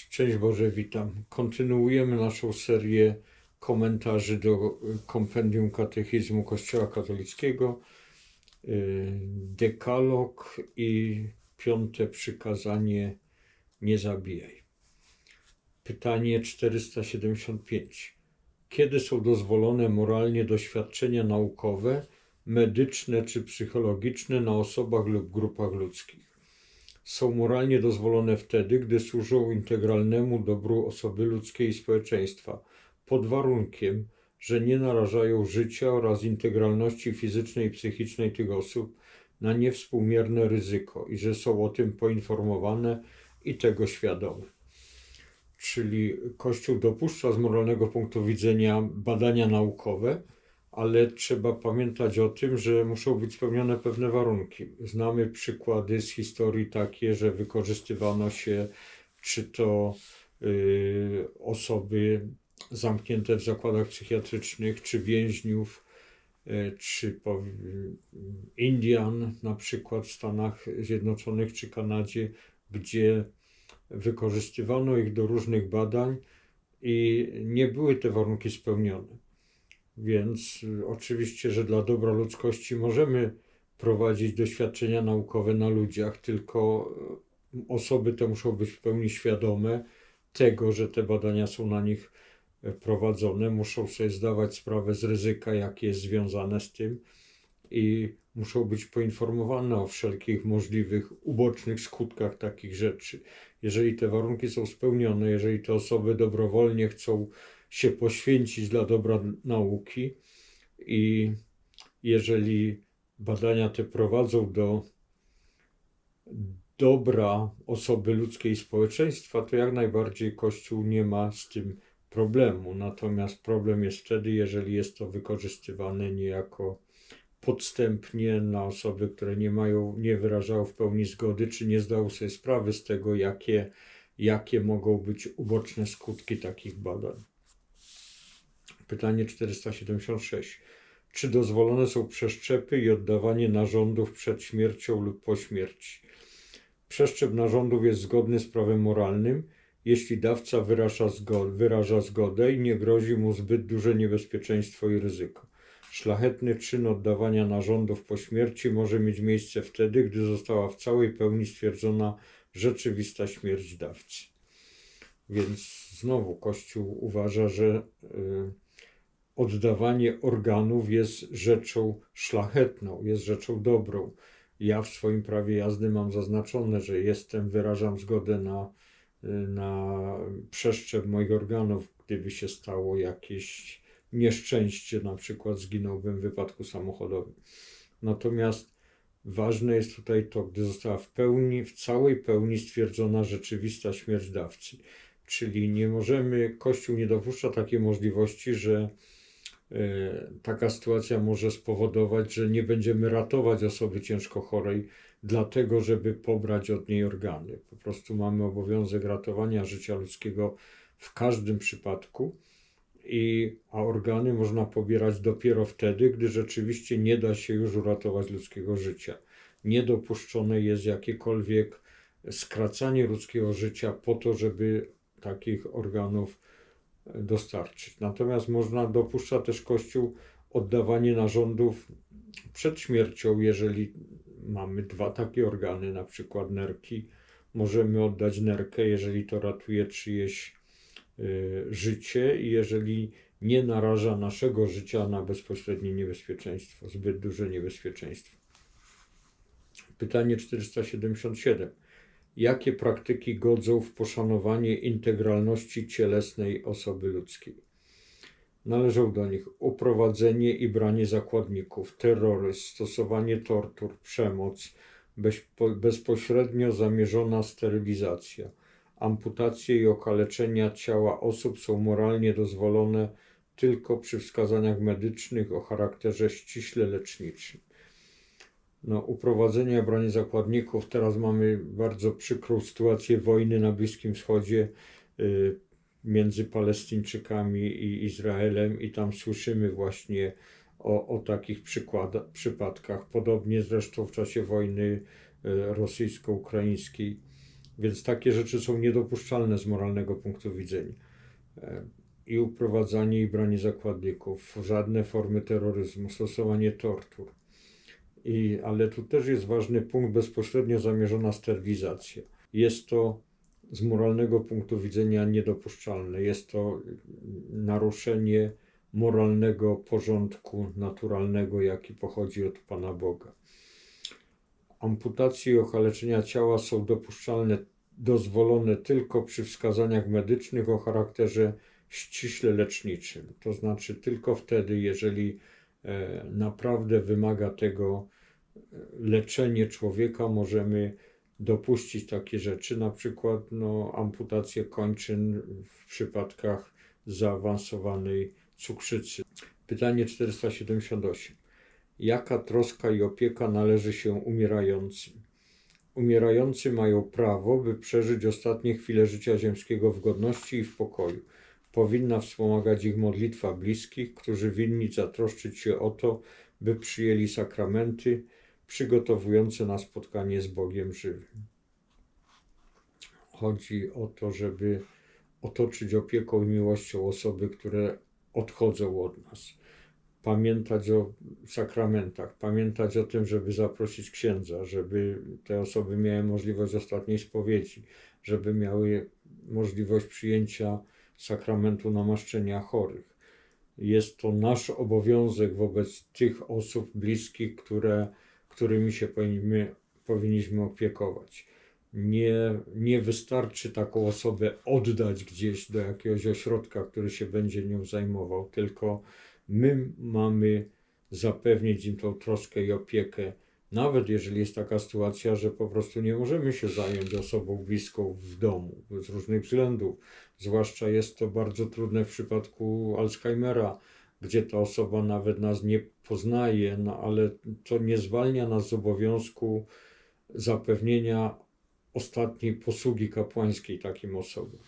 Szczęść Boże, witam. Kontynuujemy naszą serię komentarzy do kompendium katechizmu Kościoła katolickiego, y, dekalog i piąte przykazanie nie zabijaj. Pytanie 475. Kiedy są dozwolone moralnie doświadczenia naukowe, medyczne czy psychologiczne na osobach lub grupach ludzkich? Są moralnie dozwolone wtedy, gdy służą integralnemu dobru osoby ludzkiej i społeczeństwa, pod warunkiem, że nie narażają życia oraz integralności fizycznej i psychicznej tych osób na niewspółmierne ryzyko i że są o tym poinformowane i tego świadome. Czyli Kościół dopuszcza z moralnego punktu widzenia badania naukowe, ale trzeba pamiętać o tym, że muszą być spełnione pewne warunki. Znamy przykłady z historii takie, że wykorzystywano się czy to y, osoby zamknięte w zakładach psychiatrycznych, czy więźniów, y, czy y, Indian, na przykład w Stanach Zjednoczonych czy Kanadzie, gdzie wykorzystywano ich do różnych badań i nie były te warunki spełnione. Więc y, oczywiście, że dla dobra ludzkości możemy prowadzić doświadczenia naukowe na ludziach, tylko y, osoby te muszą być w pełni świadome tego, że te badania są na nich y, prowadzone, muszą sobie zdawać sprawę z ryzyka, jakie jest związane z tym i muszą być poinformowane o wszelkich możliwych ubocznych skutkach takich rzeczy. Jeżeli te warunki są spełnione, jeżeli te osoby dobrowolnie chcą się poświęcić dla dobra nauki i jeżeli badania te prowadzą do dobra osoby ludzkiej i społeczeństwa, to jak najbardziej Kościół nie ma z tym problemu. Natomiast problem jest wtedy, jeżeli jest to wykorzystywane niejako podstępnie na osoby, które nie mają, nie wyrażają w pełni zgody, czy nie zdają sobie sprawy z tego, jakie, jakie mogą być uboczne skutki takich badań. Pytanie 476. Czy dozwolone są przeszczepy i oddawanie narządów przed śmiercią lub po śmierci? Przeszczep narządów jest zgodny z prawem moralnym, jeśli dawca wyraża, zgod wyraża zgodę i nie grozi mu zbyt duże niebezpieczeństwo i ryzyko. Szlachetny czyn oddawania narządów po śmierci może mieć miejsce wtedy, gdy została w całej pełni stwierdzona rzeczywista śmierć dawcy. Więc znowu Kościół uważa, że. Yy, oddawanie organów jest rzeczą szlachetną, jest rzeczą dobrą. Ja w swoim prawie jazdy mam zaznaczone, że jestem, wyrażam zgodę na, na przeszczep moich organów, gdyby się stało jakieś nieszczęście, na przykład zginąłbym w wypadku samochodowym. Natomiast ważne jest tutaj to, gdy została w pełni, w całej pełni stwierdzona rzeczywista śmierć dawcy. Czyli nie możemy, Kościół nie dopuszcza takiej możliwości, że E, taka sytuacja może spowodować, że nie będziemy ratować osoby ciężko chorej, dlatego żeby pobrać od niej organy. Po prostu mamy obowiązek ratowania życia ludzkiego w każdym przypadku, i, a organy można pobierać dopiero wtedy, gdy rzeczywiście nie da się już uratować ludzkiego życia. Niedopuszczone jest jakiekolwiek skracanie ludzkiego życia po to, żeby takich organów dostarczyć. Natomiast można dopuszcza też Kościół oddawanie narządów przed śmiercią, jeżeli mamy dwa takie organy, na przykład nerki, możemy oddać nerkę, jeżeli to ratuje czyjeś życie i jeżeli nie naraża naszego życia na bezpośrednie niebezpieczeństwo, zbyt duże niebezpieczeństwo. Pytanie 477 jakie praktyki godzą w poszanowanie integralności cielesnej osoby ludzkiej. Należą do nich uprowadzenie i branie zakładników, terroryzm, stosowanie tortur, przemoc, bezpośrednio zamierzona sterylizacja. Amputacje i okaleczenia ciała osób są moralnie dozwolone tylko przy wskazaniach medycznych o charakterze ściśle leczniczym no, uprowadzenia broni zakładników. Teraz mamy bardzo przykrą sytuację wojny na Bliskim Wschodzie y, między Palestyńczykami i Izraelem i tam słyszymy właśnie o, o takich przypadkach. Podobnie zresztą w czasie wojny y, rosyjsko-ukraińskiej. Więc takie rzeczy są niedopuszczalne z moralnego punktu widzenia. E, I uprowadzanie i branie zakładników, żadne formy terroryzmu, stosowanie tortur. I, ale tu też jest ważny punkt bezpośrednio zamierzona sterylizacja. Jest to z moralnego punktu widzenia niedopuszczalne. Jest to naruszenie moralnego porządku naturalnego, jaki pochodzi od Pana Boga. Amputacje i okaleczenia ciała są dopuszczalne, dozwolone tylko przy wskazaniach medycznych o charakterze ściśle leczniczym. To znaczy tylko wtedy, jeżeli e, naprawdę wymaga tego e, leczenie człowieka, możemy dopuścić takie rzeczy, na przykład no, amputację kończyn w przypadkach zaawansowanej cukrzycy. Pytanie 478. Jaka troska i opieka należy się umierającym? Umierający mają prawo, by przeżyć ostatnie chwile życia ziemskiego w godności i w pokoju. Powinna wspomagać ich modlitwa bliskich, którzy winni zatroszczyć się o to, by przyjęli sakramenty przygotowujące na spotkanie z Bogiem żywym. Chodzi o to, żeby otoczyć opieką i miłością osoby, które odchodzą od nas. Pamiętać o sakramentach, pamiętać o tym, żeby zaprosić księdza, żeby te osoby miały możliwość ostatniej spowiedzi, żeby miały możliwość przyjęcia sakramentu namaszczenia chorych. Jest to nasz obowiązek wobec tych osób bliskich, które, którymi się powinniśmy, powinniśmy opiekować. Nie, nie wystarczy taką osobę oddać gdzieś do jakiegoś ośrodka, który się będzie nią zajmował, tylko my mamy zapewnić im tą troskę i opiekę, nawet jeżeli jest taka sytuacja, że po prostu nie możemy się zająć osobą bliską w domu z różnych względów. Zwłaszcza jest to bardzo trudne w przypadku Alzheimera, gdzie ta osoba nawet nas nie poznaje, no ale to nie zwalnia nas z obowiązku zapewnienia ostatniej posługi kapłańskiej takim osobom.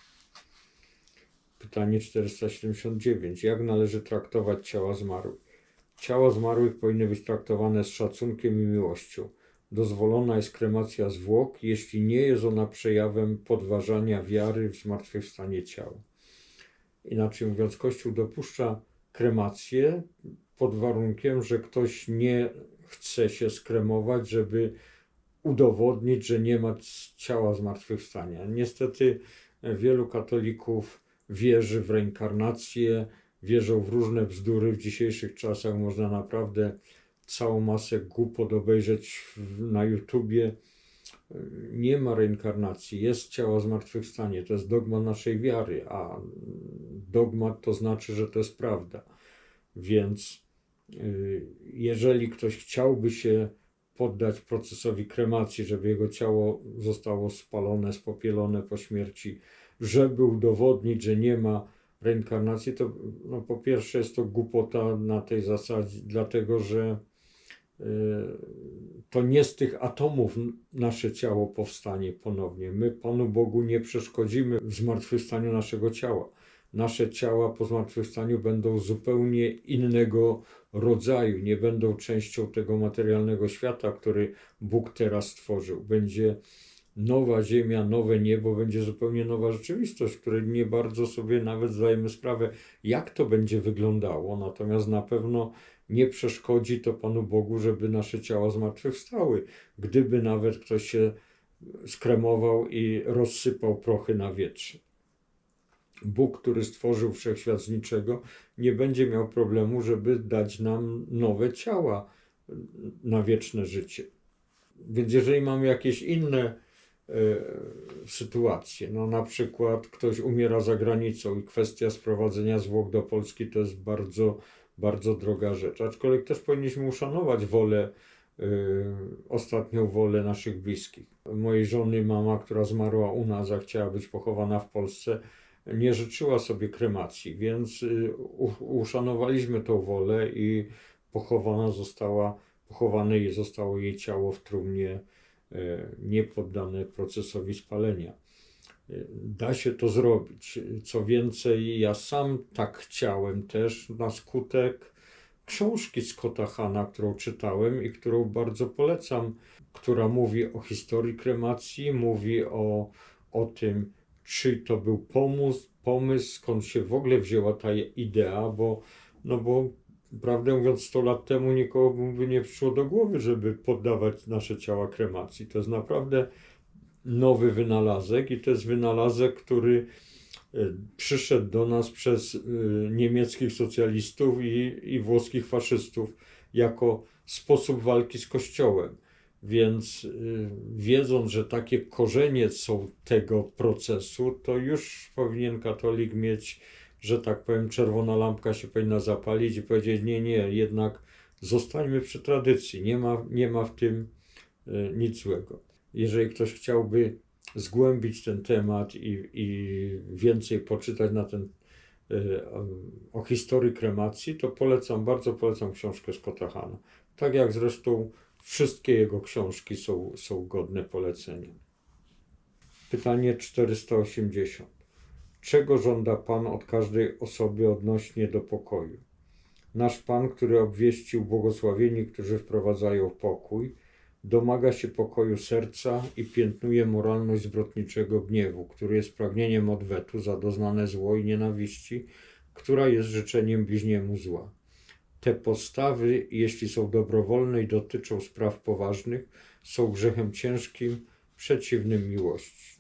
Pytanie 479. Jak należy traktować ciała zmarłych? Ciała zmarłych powinny być traktowane z szacunkiem i miłością. Dozwolona jest kremacja zwłok, jeśli nie jest ona przejawem podważania wiary w zmartwychwstanie ciała. Inaczej mówiąc, Kościół dopuszcza kremację pod warunkiem, że ktoś nie chce się skremować, żeby udowodnić, że nie ma ciała zmartwychwstania. Niestety wielu katolików wierzy w reinkarnację, wierzą w różne bzdury. W dzisiejszych czasach można naprawdę całą masę głupot obejrzeć na YouTubie. Nie ma reinkarnacji, jest ciało zmartwychwstanie. To jest dogmat naszej wiary, a dogmat to znaczy, że to jest prawda. Więc y, jeżeli ktoś chciałby się poddać procesowi kremacji, żeby jego ciało zostało spalone, spopielone po śmierci, żeby udowodnić, że nie ma reinkarnacji, to no, po pierwsze jest to głupota na tej zasadzie, dlatego że y, to nie z tych atomów nasze ciało powstanie ponownie. My Panu Bogu nie przeszkodzimy w zmartwychwstaniu naszego ciała. Nasze ciała po zmartwychwstaniu będą zupełnie innego rodzaju, nie będą częścią tego materialnego świata, który Bóg teraz stworzył. Będzie nowa ziemia, nowe niebo, będzie zupełnie nowa rzeczywistość, której nie bardzo sobie nawet zdajemy sprawę, jak to będzie wyglądało. Natomiast na pewno nie przeszkodzi to Panu Bogu, żeby nasze ciała zmartwychwstały. Gdyby nawet ktoś się skremował i rozsypał prochy na wietrze. Bóg, który stworzył wszechświat z niczego, nie będzie miał problemu, żeby dać nam nowe ciała na wieczne życie. Więc jeżeli mamy jakieś inne sytuacje, no na przykład ktoś umiera za granicą i kwestia sprowadzenia zwłok do Polski to jest bardzo, bardzo droga rzecz. Aczkolwiek też powinniśmy uszanować wolę, y, ostatnią wolę naszych bliskich. Mojej żony mama, która zmarła u nas, a chciała być pochowana w Polsce, nie życzyła sobie kremacji, więc y, uszanowaliśmy tą wolę i pochowana została, pochowane zostało jej ciało w trumnie y, niepoddane procesowi spalenia. Y, da się to zrobić. Co więcej, ja sam tak chciałem też na skutek książki Scotta Hanna, którą czytałem i którą bardzo polecam. która mówi o historii kremacji, mówi o, o tym, czy to był pomysł, pomysł, skąd się w ogóle wzięła ta idea, bo, no bo prawdę mówiąc 100 lat temu nikomu by nie przyszło do głowy, żeby poddawać nasze ciała kremacji. To jest naprawdę nowy wynalazek i to jest wynalazek, który e, przyszedł do nas przez e, niemieckich socjalistów i, i włoskich faszystów jako sposób walki z Kościołem. Więc y, wiedząc, że takie korzenie są tego procesu, to już powinien katolik mieć, że tak powiem, czerwona lampka się powinna zapalić i powiedzieć: Nie, nie, jednak zostańmy przy tradycji, nie ma, nie ma w tym y, nic złego. Jeżeli ktoś chciałby zgłębić ten temat i, i więcej poczytać na ten y, o historii kremacji, to polecam, bardzo polecam książkę Scotta Hanna. Tak jak zresztą Wszystkie jego książki są, są godne polecenia. Pytanie 480. Czego żąda Pan od każdej osoby odnośnie do pokoju? Nasz Pan, który obwieścił błogosławieni, którzy wprowadzają pokój, domaga się pokoju serca i piętnuje moralność zbrodniczego gniewu, który jest pragnieniem odwetu za doznane zło i nienawiści, która jest życzeniem bliźniemu zła. Te postawy, jeśli są dobrowolne i dotyczą spraw poważnych, są grzechem ciężkim, przeciwnym miłości.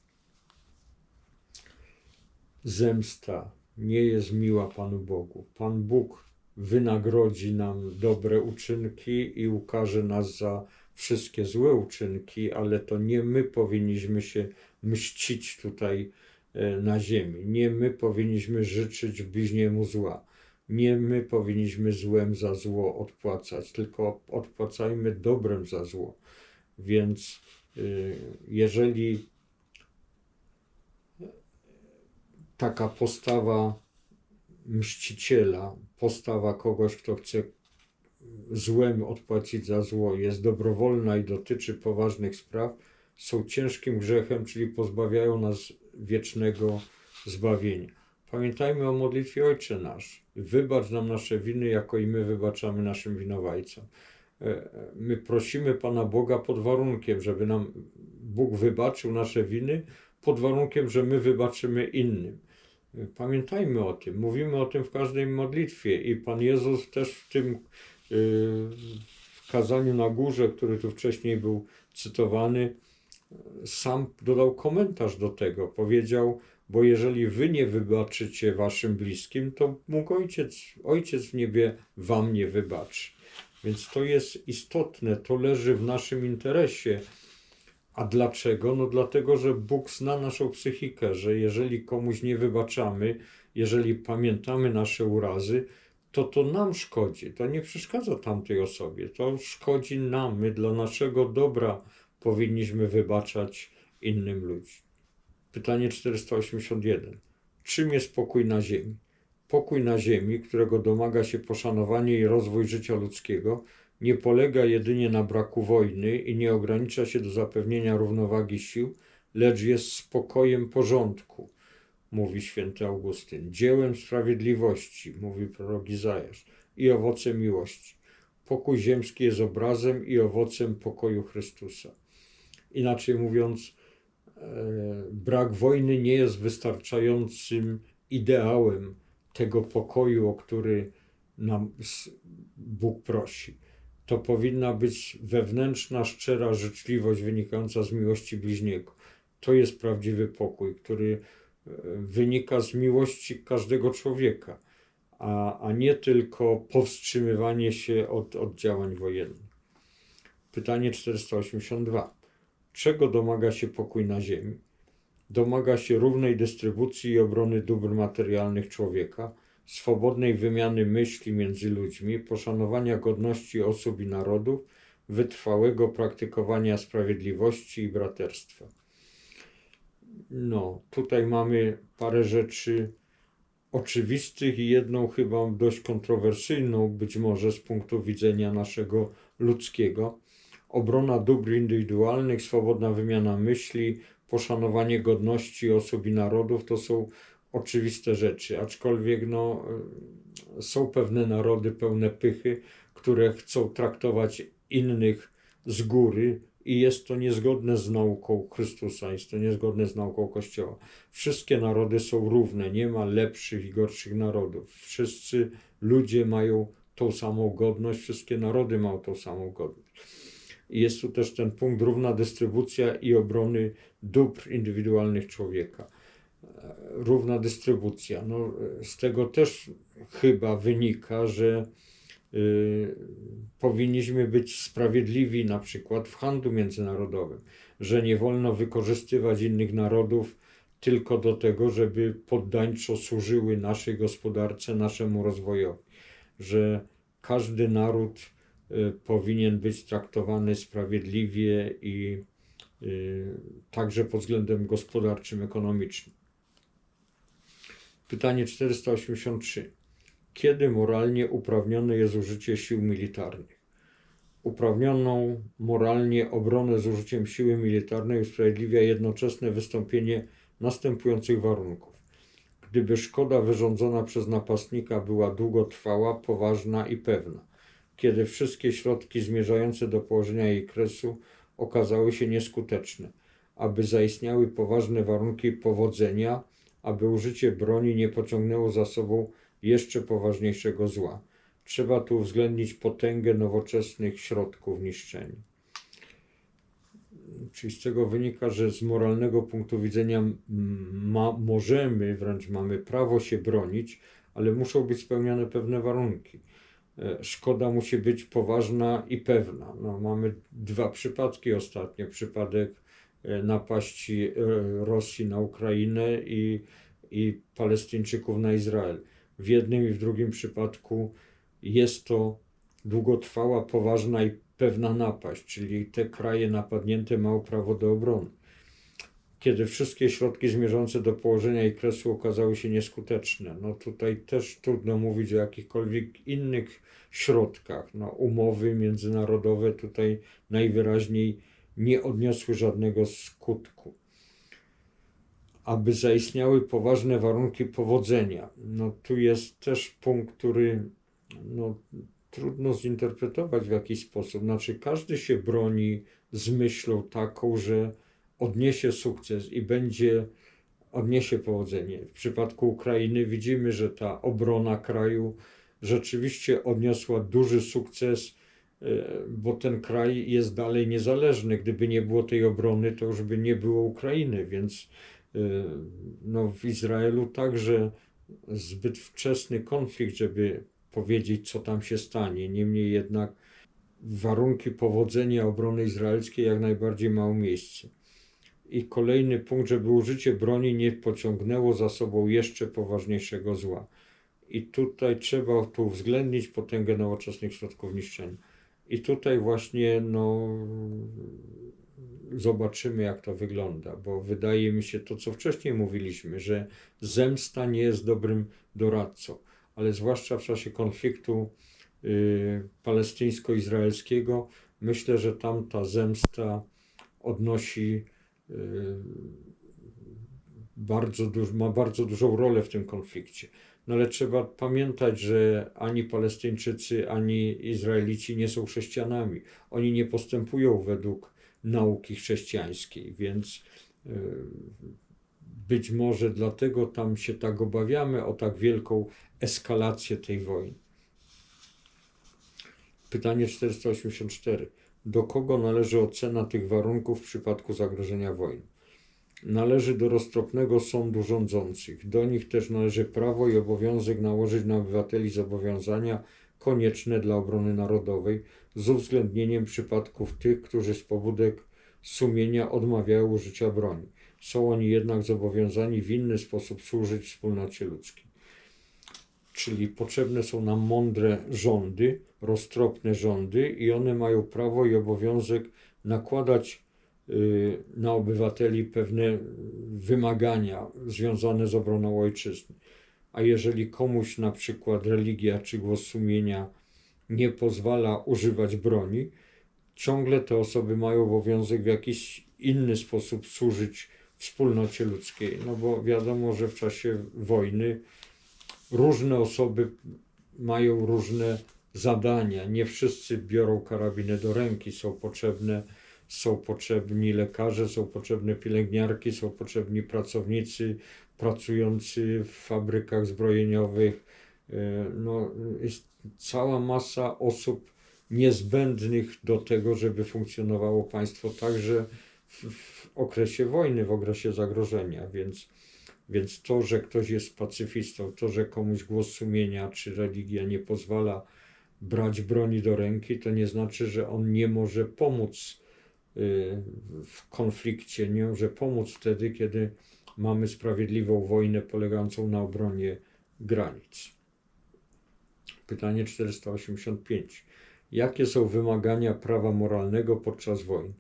Zemsta nie jest miła Panu Bogu. Pan Bóg wynagrodzi nam dobre uczynki i ukaże nas za wszystkie złe uczynki, ale to nie my powinniśmy się mścić tutaj e, na ziemi. Nie my powinniśmy życzyć bliźniemu zła nie my powinniśmy złem za zło odpłacać, tylko odpłacajmy dobrem za zło. Więc y, jeżeli taka postawa mściciela, postawa kogoś, kto chce złem odpłacić za zło, jest dobrowolna i dotyczy poważnych spraw, są ciężkim grzechem, czyli pozbawiają nas wiecznego zbawienia. Pamiętajmy o modlitwie Ojcze nasz. Wybacz nam nasze winy, jako i my wybaczamy naszym winowajcom. E, e, my prosimy Pana Boga pod warunkiem, żeby nam Bóg wybaczył nasze winy, pod warunkiem, że my wybaczymy innym. Pamiętajmy o tym, mówimy o tym w każdej modlitwie i Pan Jezus też w tym w kazaniu na górze, który tu wcześniej był cytowany, sam dodał komentarz do tego. Powiedział, bo jeżeli wy nie wybaczycie waszym bliskim, to mógł ojciec, ojciec w niebie wam nie wybaczy. Więc to jest istotne, to leży w naszym interesie. A dlaczego? No dlatego, że Bóg zna naszą psychikę, że jeżeli komuś nie wybaczamy, jeżeli pamiętamy nasze urazy, to to nam szkodzi, to nie przeszkadza tamtej osobie, to szkodzi nam, my dla naszego dobra powinniśmy wybaczać innym ludziom. Pytanie 481. Czym jest pokój na ziemi? Pokój na ziemi, którego domaga się poszanowanie i rozwój życia ludzkiego, nie polega jedynie na braku wojny i nie ogranicza się do zapewnienia równowagi sił, lecz jest spokojem porządku, mówi święty Augustyn, dziełem sprawiedliwości, mówi prorok Izajasz, i owocem miłości. Pokój ziemski jest obrazem i owocem pokoju Chrystusa. Inaczej mówiąc, E, brak wojny nie jest wystarczającym ideałem tego pokoju, o który nam Bóg prosi. To powinna być wewnętrzna, szczera życzliwość wynikająca z miłości bliźniego. To jest prawdziwy pokój, który e, wynika z miłości każdego człowieka, a, a nie tylko powstrzymywanie się od, od działań wojennych. Pytanie 482. Czego domaga się pokój na ziemi? Domaga się równej dystrybucji i obrony dóbr materialnych człowieka, swobodnej wymiany myśli między ludźmi, poszanowania godności osób i narodów, wytrwałego praktykowania sprawiedliwości i braterstwa. No, tutaj mamy parę rzeczy oczywistych i jedną chyba dość kontrowersyjną, być może z punktu widzenia naszego ludzkiego obrona dóbr indywidualnych, swobodna wymiana myśli, poszanowanie godności osób i narodów to są oczywiste rzeczy, aczkolwiek no, są pewne narody pełne pychy, które chcą traktować innych z góry i jest to niezgodne z nauką Chrystusa, jest to niezgodne z nauką Kościoła. Wszystkie narody są równe, nie ma lepszych i gorszych narodów. Wszyscy ludzie mają tą samą godność, wszystkie narody mają tą samą godność. I jest tu też ten punkt równa dystrybucja i obrony dóbr indywidualnych człowieka. Równa dystrybucja. No, z tego też chyba wynika, że y, powinniśmy być sprawiedliwi na przykład w handlu międzynarodowym, że nie wolno wykorzystywać innych narodów tylko do tego, żeby poddańczo służyły naszej gospodarce, naszemu rozwojowi, że każdy naród y, powinien być traktowany sprawiedliwie i y, także pod względem gospodarczym, ekonomicznym. Pytanie 483. Kiedy moralnie uprawnione jest użycie sił militarnych? Uprawnioną moralnie obronę z użyciem siły militarnej usprawiedliwia jednoczesne wystąpienie następujących warunków. Gdyby szkoda wyrządzona przez napastnika była długotrwała, poważna i pewna, kiedy wszystkie środki zmierzające do położenia jej kresu okazały się nieskuteczne, aby zaistniały poważne warunki powodzenia, aby użycie broni nie pociągnęło za sobą jeszcze poważniejszego zła. Trzeba tu uwzględnić potęgę nowoczesnych środków niszczenia. Czyli z tego wynika, że z moralnego punktu widzenia ma, możemy, wręcz mamy prawo się bronić, ale muszą być spełnione pewne warunki. E, Szkoda musi być poważna i pewna. No, mamy dwa przypadki ostatnio. Przypadek napaści e, Rosji na Ukrainę i, i Palestyńczyków na Izrael. W jednym i w drugim przypadku jest to długotrwała, poważna i pewna napaść, czyli te kraje napadnięte mają prawo do obrony. Kiedy wszystkie środki zmierzające do położenia i kresu okazały się nieskuteczne, no tutaj też trudno mówić o jakichkolwiek innych środkach. No, umowy międzynarodowe tutaj najwyraźniej nie odniosły żadnego skutku. Aby zaistniały poważne warunki powodzenia, no tu jest też punkt, który no, trudno zinterpretować w jakiś sposób. Znaczy, każdy się broni z myślą taką, że odniesie sukces i będzie odniesie powodzenie. W przypadku Ukrainy widzimy, że ta obrona kraju rzeczywiście odniosła duży sukces, bo ten kraj jest dalej niezależny. Gdyby nie było tej obrony, to już by nie było Ukrainy, więc e, no, w Izraelu także zbyt wczesny konflikt, żeby powiedzieć, co tam się stanie. Niemniej jednak warunki powodzenia obrony izraelskiej jak najbardziej mają miejsce. I kolejny punkt, żeby użycie broni nie pociągnęło za sobą jeszcze poważniejszego zła. I tutaj trzeba tu uwzględnić potęgę nowoczesnych środków niszczenia. I tutaj właśnie no, zobaczymy, jak to wygląda, bo wydaje mi się to, co wcześniej mówiliśmy, że zemsta nie jest dobrym doradcą, ale zwłaszcza w czasie konfliktu y, palestyńsko-izraelskiego, myślę, że tam ta zemsta odnosi y, bardzo duż, ma bardzo dużą rolę w tym konflikcie. No ale trzeba pamiętać, że ani Palestyńczycy, ani Izraelici nie są chrześcijanami. Oni nie postępują według nauki chrześcijańskiej, więc y, być może dlatego tam się tak obawiamy o tak wielką eskalację tej wojny. Pytanie 484. Do kogo należy ocena tych warunków w przypadku zagrożenia wojny? Należy do roztropnego sądu rządzących. Do nich też należy prawo i obowiązek nałożyć na obywateli zobowiązania konieczne dla obrony narodowej z uwzględnieniem przypadków tych, którzy z pobudek sumienia odmawiają użycia broni. Są oni jednak zobowiązani w inny sposób służyć wspólnocie ludzkiej. Czyli potrzebne są nam mądre rządy, roztropne rządy, i one mają prawo i obowiązek nakładać na obywateli pewne wymagania związane z obroną ojczyzny. A jeżeli komuś na przykład religia czy głos sumienia nie pozwala używać broni, ciągle te osoby mają obowiązek w jakiś inny sposób służyć wspólnocie ludzkiej. No bo wiadomo, że w czasie wojny różne osoby mają różne zadania. Nie wszyscy biorą karabiny do ręki, są potrzebne są potrzebni lekarze, są potrzebne pielęgniarki, są potrzebni pracownicy pracujący w fabrykach zbrojeniowych. E, No, jest cała masa osób niezbędnych do tego, żeby funkcjonowało państwo także w, w okresie wojny, w okresie zagrożenia. Więc, więc to, że ktoś jest pacyfistą, to, że komuś głos sumienia czy religia nie pozwala brać broni do ręki, to nie znaczy, że on nie może pomóc w konflikcie, nie może pomóc wtedy, kiedy mamy sprawiedliwą wojnę polegającą na obronie granic. Pytanie 485. Jakie są wymagania prawa moralnego podczas wojen?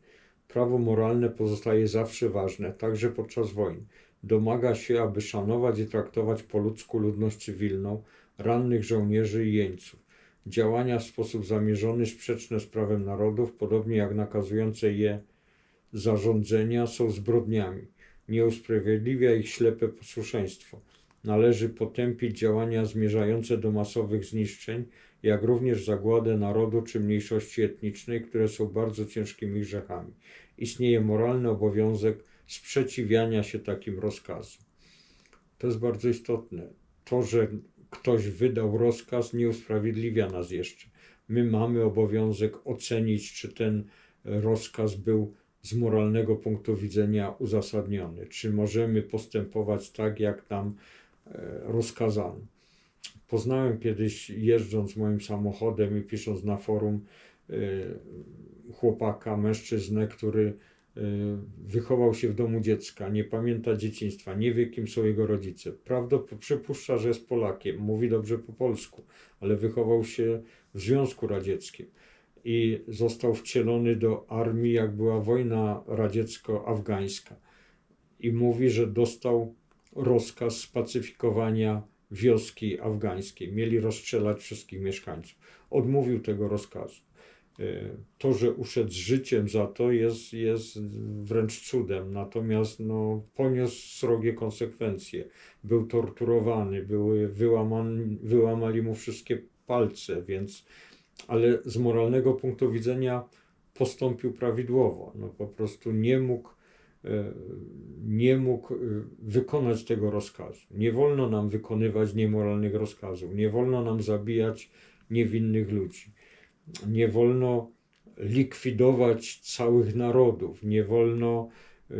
Prawo moralne pozostaje zawsze ważne, także podczas wojen. Domaga się, aby szanować i traktować po ludzku ludność cywilną, rannych żołnierzy i jeńców. Działania w sposób zamierzony sprzeczne z prawem narodów, podobnie jak nakazujące je zarządzenia, są zbrodniami. Nie usprawiedliwia ich ślepe posłuszeństwo. Należy potępić działania zmierzające do masowych zniszczeń, jak również zagładę narodu czy mniejszości etnicznej, które są bardzo ciężkimi grzechami. Istnieje moralny obowiązek sprzeciwiania się takim rozkazom. To jest bardzo istotne. To, że ktoś wydał rozkaz, nie usprawiedliwia nas jeszcze. My mamy obowiązek ocenić, czy ten rozkaz był z moralnego punktu widzenia uzasadniony, czy możemy postępować tak, jak nam e, rozkazano. Poznałem kiedyś, jeżdżąc moim samochodem i pisząc na forum, e, chłopaka, mężczyznę, który wychował się w domu dziecka, nie pamięta dzieciństwa, nie wie, kim są jego rodzice. Prawdopodobnie przypuszcza, że jest Polakiem, mówi dobrze po polsku, ale wychował się w Związku Radzieckim i został wcielony do armii, jak była wojna radziecko-afgańska. I mówi, że dostał rozkaz spacyfikowania wioski afgańskiej. Mieli rozstrzelać wszystkich mieszkańców. Odmówił tego rozkazu. E, To, że uszedł z życiem za to jest, jest wręcz cudem, natomiast no, poniósł srogie konsekwencje. Był torturowany, były wyłamani, wyłamali mu wszystkie palce, więc ale z moralnego punktu widzenia postąpił prawidłowo. No, po prostu nie mógł, e, nie mógł e, wykonać tego rozkazu. Nie wolno nam wykonywać niemoralnych rozkazów, nie wolno nam zabijać niewinnych ludzi, nie wolno likwidować całych narodów, nie wolno e,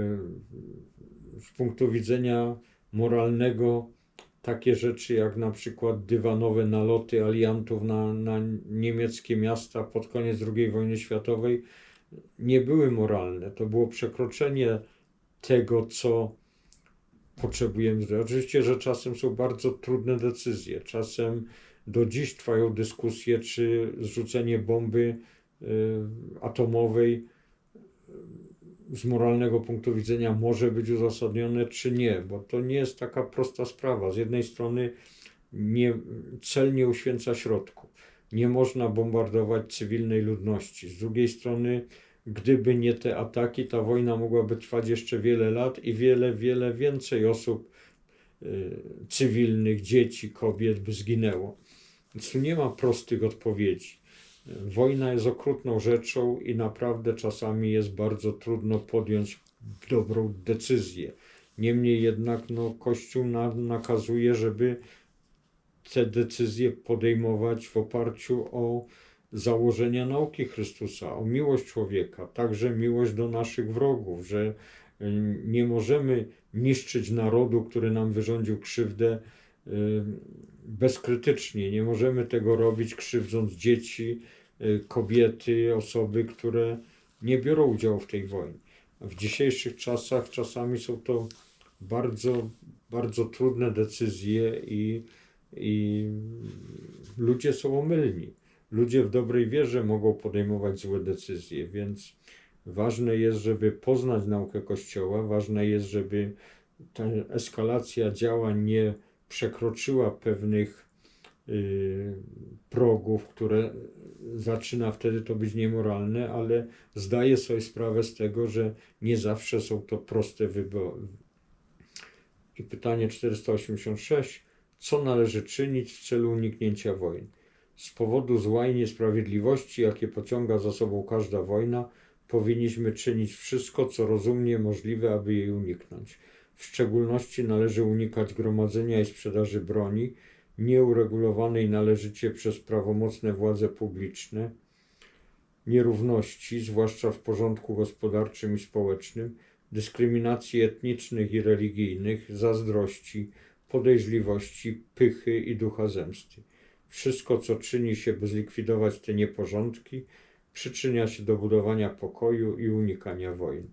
z punktu widzenia moralnego takie rzeczy jak na przykład dywanowe naloty aliantów na, na niemieckie miasta pod koniec II wojny światowej nie były moralne. To było przekroczenie tego, co potrzebujemy. Oczywiście, że czasem są bardzo trudne decyzje. Czasem do dziś trwają dyskusje, czy zrzucenie bomby y, atomowej z moralnego punktu widzenia może być uzasadnione, czy nie, bo to nie jest taka prosta sprawa. Z jednej strony nie, cel nie uświęca środku. Nie można bombardować cywilnej ludności. Z drugiej strony, gdyby nie te ataki, ta wojna mogłaby trwać jeszcze wiele lat i wiele, wiele więcej osób y, cywilnych, dzieci, kobiet by zginęło. Tu nie ma prostych odpowiedzi. Wojna jest okrutną rzeczą i naprawdę czasami jest bardzo trudno podjąć dobrą decyzję. Niemniej jednak no, Kościół na, nakazuje, żeby te decyzje podejmować w oparciu o założenia nauki Chrystusa, o miłość człowieka, także miłość do naszych wrogów, że y, nie możemy niszczyć narodu, który nam wyrządził krzywdę bezkrytycznie. Nie możemy tego robić krzywdząc dzieci, y, kobiety, osoby, które nie biorą udziału w tej wojnie. W dzisiejszych czasach czasami są to bardzo, bardzo trudne decyzje i, i ludzie są omylni. Ludzie w dobrej wierze mogą podejmować złe decyzje, więc ważne jest, żeby poznać naukę Kościoła, ważne jest, żeby ta eskalacja działań nie przekroczyła pewnych y, progów, które zaczyna wtedy to być niemoralne, ale zdaję sobie sprawę z tego, że nie zawsze są to proste wybory. I pytanie 486. Co należy czynić w celu uniknięcia wojen? Z powodu zła i niesprawiedliwości, jakie pociąga za sobą każda wojna, powinniśmy czynić wszystko, co rozumnie możliwe, aby jej uniknąć. W szczególności należy unikać gromadzenia i sprzedaży broni nieuregulowanej należycie przez prawomocne władze publiczne, nierówności, zwłaszcza w porządku gospodarczym i społecznym, dyskryminacji etnicznych i religijnych, zazdrości, podejrzliwości, pychy i ducha zemsty. Wszystko, co czyni się, by zlikwidować te nieporządki, przyczynia się do budowania pokoju i unikania wojny.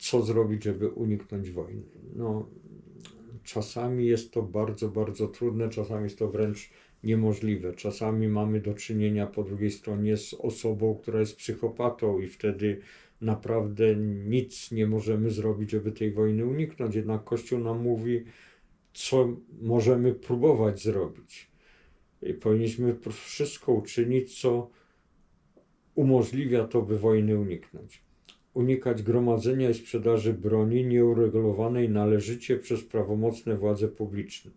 Co zrobić, żeby uniknąć wojny? No, czasami jest to bardzo, bardzo trudne, czasami jest to wręcz niemożliwe. Czasami mamy do czynienia po drugiej stronie z osobą, która jest psychopatą, i wtedy naprawdę nic nie możemy zrobić, żeby tej wojny uniknąć. Jednak Kościół nam mówi, co możemy próbować zrobić. I powinniśmy wszystko uczynić, co umożliwia to, by wojny uniknąć. Unikać gromadzenia i sprzedaży broni nieuregulowanej należycie przez prawomocne władze publiczne.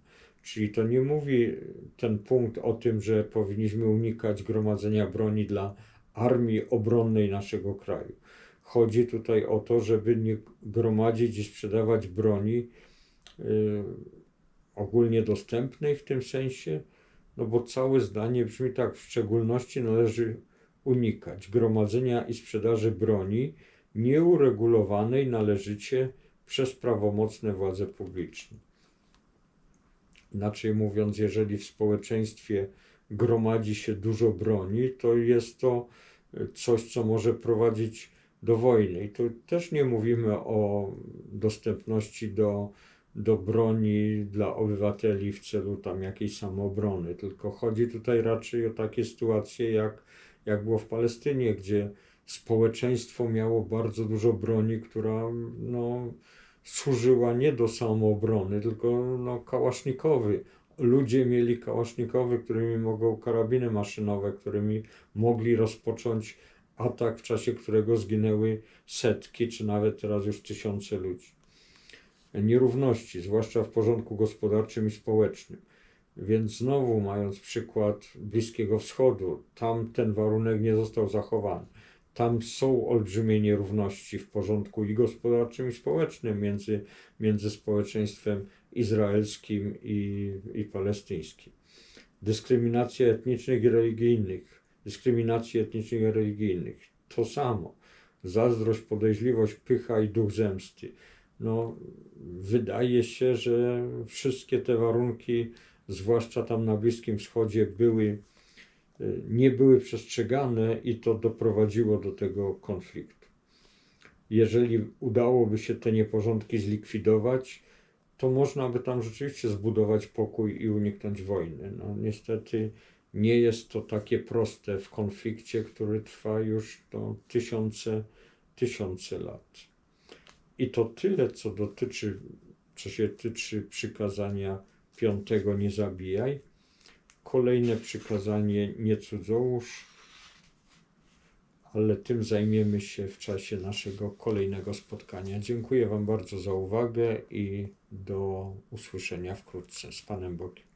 Czyli to nie mówi ten punkt o tym, że powinniśmy unikać gromadzenia broni dla armii obronnej naszego kraju. Chodzi tutaj o to, żeby nie gromadzić i sprzedawać broni y, ogólnie dostępnej w tym sensie, no bo całe zdanie brzmi tak, w szczególności należy unikać gromadzenia i sprzedaży broni nieuregulowanej należycie przez prawomocne władze publiczne. Inaczej mówiąc, jeżeli w społeczeństwie gromadzi się dużo broni, to jest to coś, co może prowadzić do wojny. I tu też nie mówimy o dostępności do, do broni dla obywateli w celu tam jakiejś samoobrony, tylko chodzi tutaj raczej o takie sytuacje, jak, jak było w Palestynie, gdzie społeczeństwo miało bardzo dużo broni, która no, służyła nie do samoobrony, tylko no, kałasznikowy. Ludzie mieli kałasznikowy, którymi mogą karabiny maszynowe, którymi mogli rozpocząć atak, w czasie którego zginęły setki, czy nawet teraz już tysiące ludzi. Nierówności, zwłaszcza w porządku gospodarczym i społecznym. Więc znowu, mając przykład Bliskiego Wschodu, tam ten warunek nie został zachowany. Tam są olbrzymie nierówności w porządku i gospodarczym, i społecznym między, między społeczeństwem izraelskim i, i palestyńskim. Dyskryminacja etnicznych i religijnych, dyskryminacji etnicznych i religijnych, to samo. Zazdrość, podejrzliwość, pycha i duch zemsty. No, wydaje się, że wszystkie te warunki, zwłaszcza tam na Bliskim Wschodzie, były nie były przestrzegane i to doprowadziło do tego konfliktu. Jeżeli udałoby się te nieporządki zlikwidować, to można by tam rzeczywiście zbudować pokój i uniknąć wojny. No, niestety nie jest to takie proste w konflikcie, który trwa już no, tysiące, tysiące lat. I to tyle, co dotyczy, co się tyczy przykazania piątego nie zabijaj. Kolejne przykazanie nie cudzołóż, ale tym zajmiemy się w czasie naszego kolejnego spotkania. Dziękuję Wam bardzo za uwagę i do usłyszenia wkrótce. Z Panem Bogiem.